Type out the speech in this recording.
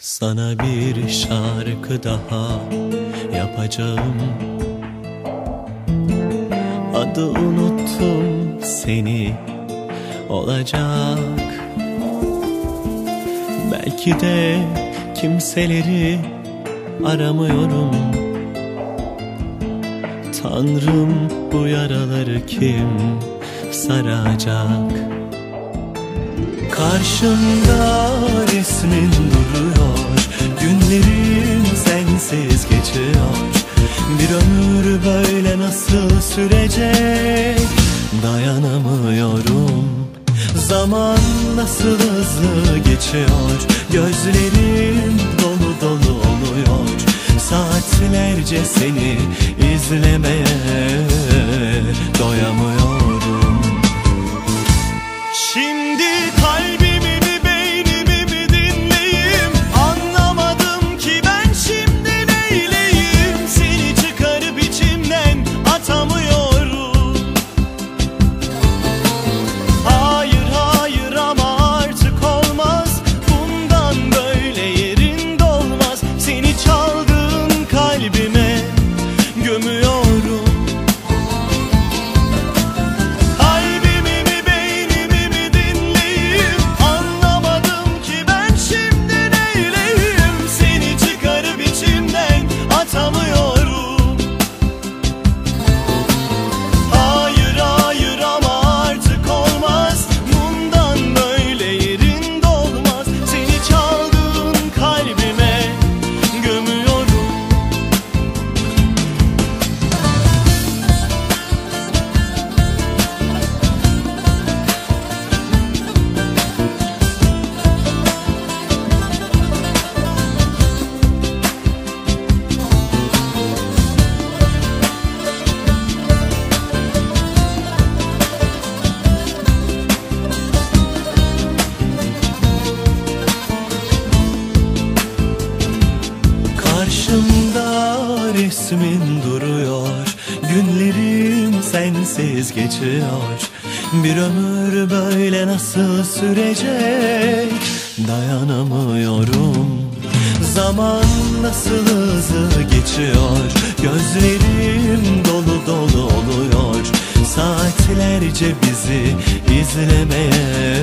Sana bir şarkı daha yapacağım. Adı unuttum seni olacak. Belki de kimseleri aramıyorum. Tanrım bu yaraları kim saracak? Karşımda resmin sürecek. Dayanamıyorum. Zaman nasıl hızlı geçiyor? Gözlerim dolu dolu oluyor. Saatlerce seni izlemeye resmin duruyor. Günlerim sensiz geçiyor. Bir ömür böyle nasıl sürecek? Dayanamıyorum. Zaman nasıl hızlı geçiyor? Gözlerim dolu dolu oluyor. Saatlerce bizi izlemeye